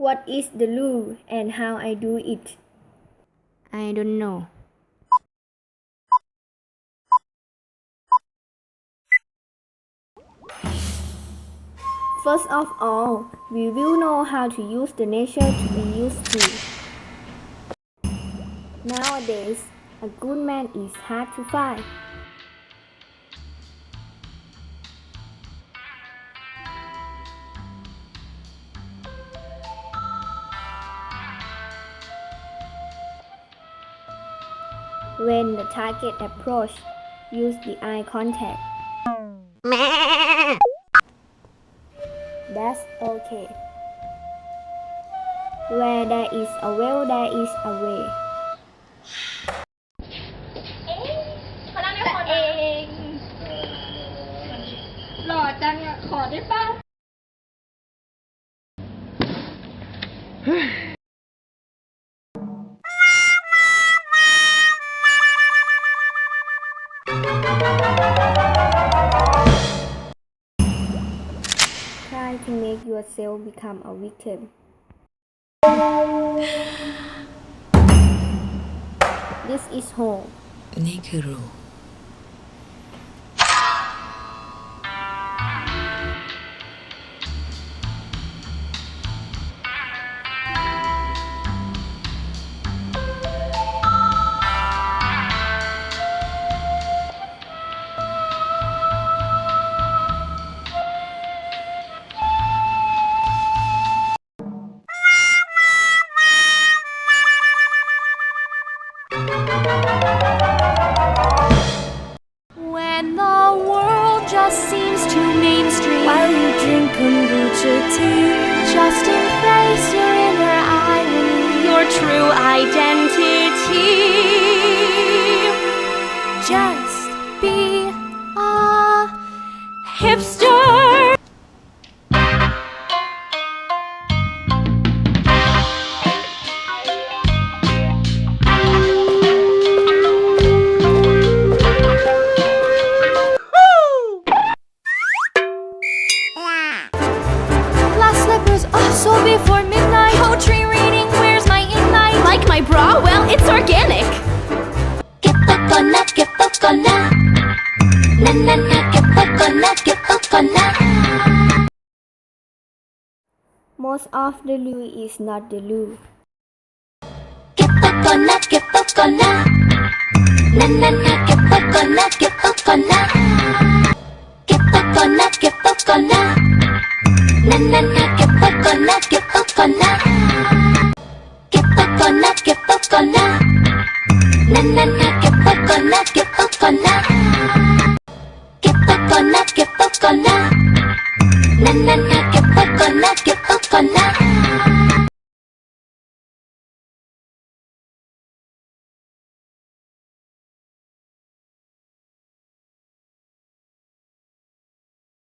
What is the rule and how I do it? I don't know. First of all, we will know how to use the nature to be useful. Nowadays, a good man is hard to find. When the target approach, use the eye contact. That's okay. Where there is a will, there is a way. แต่เองหล่อจังอะขอได้ป่ะ Try to make yourself become a victim. This is home. นี่คือรู Just embrace your inner irony Your true identity so before midnight. Poetry reading, where's my innight? Like my bra? Well, it's organic. Get the gonna, get the gonna. Na na na, get the gonna, get the gonna. most of the loo is not the loo. Get the gonna, get the gonna. Na na na, get the na, get the gonna, get the gonna. Get the gonna, get the gonna. Na na na, get the gonna, get the gonna.